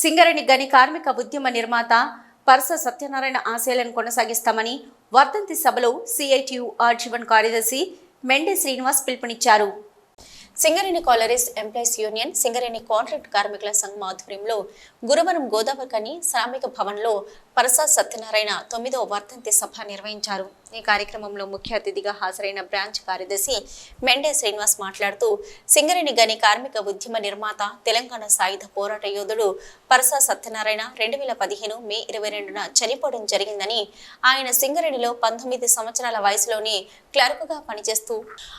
సింగరేణి గని కార్మిక ఉద్యమ నిర్మాత పరస సత్యనారాయణ ఆశయాలను కొనసాగిస్తామని వర్ధంతి సభలో సిఐటియు ఆర్జీవన్ కార్యదర్శి మెండే శ్రీనివాస్ పిలుపునిచ్చారు. Singareni collieries employees union Singareni contract కార్మికుల సంఘం ఆధ్వర్యంలో గురువారం గోదావరికని శ్రామిక భవన్లో పరసా సత్యనారాయణ తొమ్మిదవ వర్ధంతి సభ నిర్వహించారు. ఈ కార్యక్రమంలో ముఖ్య అతిథిగా హాజరైన బ్రాంచ్ కార్యదర్శి మెండే శ్రీనివాస్ మాట్లాడుతూ సింగరేణి గని కార్మిక ఉద్యమ నిర్మాత తెలంగాణ సాయుధ పోరాట యోధుడు పరసా సత్యనారాయణ రెండు వేల పదిహేను మే ఇరవై రెండున చనిపోవడం జరిగిందని ఆయన సింగరేణిలో పంతొమ్మిది సంవత్సరాల వయసులోనే క్లర్క్గా పనిచేస్తూ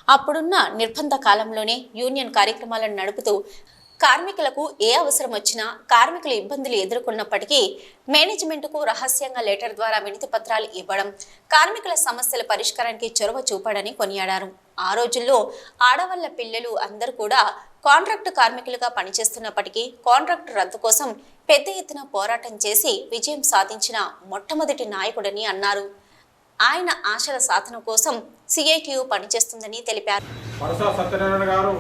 అప్పుడున్న నిర్బంధ కాలంలోనే యూనియన్ కార్యక్రమాలను నడుపుతూ కార్మికులకు ఏ అవసరం వచ్చినా కార్మికులు ఇబ్బందులు ఎదుర్కొన్నప్పటికీ మేనేజ్మెంట్కు రహస్యంగా లెటర్ ద్వారా వినతి పత్రాలు ఇవ్వడం కార్మికుల సమస్యల పరిష్కారానికి చొరవ చూపాడని కొనియాడారు. ఆ రోజుల్లో ఆడవాళ్ళ పిల్లలు అందరూ కూడా కాంట్రాక్టు కార్మికులుగా పనిచేస్తున్నప్పటికీ కాంట్రాక్టు రద్దు కోసం పెద్ద ఎత్తున పోరాటం చేసి విజయం సాధించిన మొట్టమొదటి నాయకుడని అన్నారు. ఆయన ఆశల సాధన కోసం సిఐటియు పనిచేస్తుందని తెలిపారు. గారు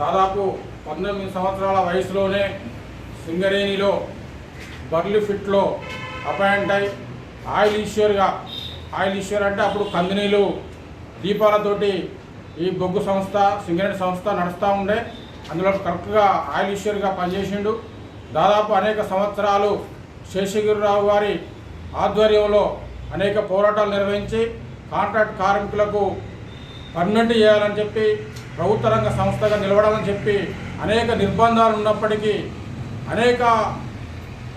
దాదాపు పంతొమ్మిది సంవత్సరాల వయసులోనే సింగరేణిలో బర్లీ ఫిట్లో అపాయింట్ అయి ఆయిల్ ఈశ్వర్గా ఆయిల్ ఈశ్వర్ అంటే అప్పుడు కందినీలు దీపాలతోటి ఈ బొగ్గు సంస్థ సింగరేణి సంస్థ నడుస్తూ ఉండే. అందులో కరెక్ట్గా ఆయిల్ ఈశ్వర్గా పనిచేసిండు. దాదాపు అనేక సంవత్సరాలు శేషగిరిరావు గారి ఆధ్వర్యంలో అనేక పోరాటాలు నిర్వహించి కాంట్రాక్ట్ కార్మికులకు పర్మనెంట్ చేయాలని చెప్పి ప్రభుత్వ రంగ సంస్థగా నిలబడాలని చెప్పి అనేక నిర్బంధాలు ఉన్నప్పటికీ అనేక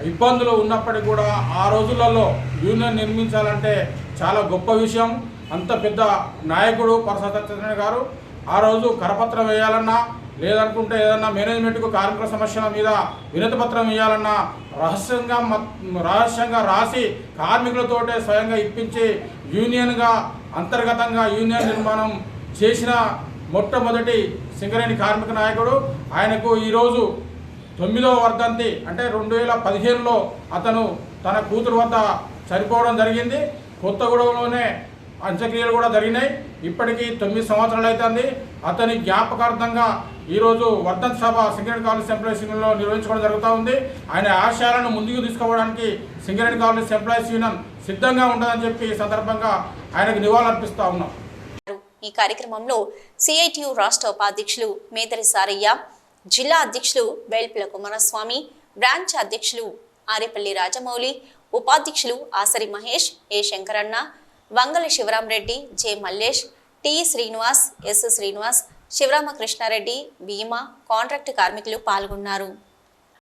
ఇబ్బందులు ఉన్నప్పటికీ కూడా ఆ రోజులలో యూనియన్ నిర్మించాలంటే చాలా గొప్ప విషయం. అంత పెద్ద నాయకుడు పరస సత్యనారాయణ గారు ఆ రోజు కరపత్రం వేయాలన్నా లేదనుకుంటే ఏదన్నా మేనేజ్మెంట్కు కార్మికుల సమస్యల మీద వినతిపత్రం ఇవ్వాలన్నా రహస్యంగా రహస్యంగా రాసి కార్మికులతోటే స్వయంగా ఇప్పించి యూనియన్గా అంతర్గతంగా యూనియన్ నిర్మాణం చేసిన మొట్టమొదటి సింగరేణి కార్మిక నాయకుడు. ఆయనకు ఈరోజు తొమ్మిదవ వర్ధంతి. అంటే రెండు వేల పదిహేనులో అతను తన కూతురు వద్ద చనిపోవడం జరిగింది. కొత్తగూడెంలోనే అంత్యక్రియలు కూడా జరిగినాయి. ఇప్పటికీ తొమ్మిది సంవత్సరాలు అవుతుంది అతని జ్ఞాపకార్థంగా ఈరోజు వర్ధన్ సభ సింగరేణి కాలేజ్ ఎంప్లాయీస్ యూనియన్లో నిర్వహించుకోవడం జరుగుతూ ఉంది. ఆయన ఆశయాలను ముందుకు తీసుకోవడానికి సింగరేణి కాలేజ్ ఎంప్లాయీస్ యూనియన్ సిద్ధంగా ఉంటుందని చెప్పి ఈ సందర్భంగా ఆయనకు నివాళులర్పిస్తూ ఉన్నాం. ఈ కార్యక్రమంలో సిఐటియు రాష్ట్ర ఉపాధ్యక్షులు మేదరి సారయ్య జిల్లా అధ్యక్షులు వేల్పుల కుమారస్వామి బ్రాంచ్ అధ్యక్షులు ఆరేపల్లి రాజమౌళి ఉపాధ్యక్షులు Asari Mahesh A Shankaranna Vangala Sivaramareddy J Mallesh T Srinivas S Srinivas Sivaramakrishnareddy Bheema contract కార్మికులు పాల్గొన్నారు.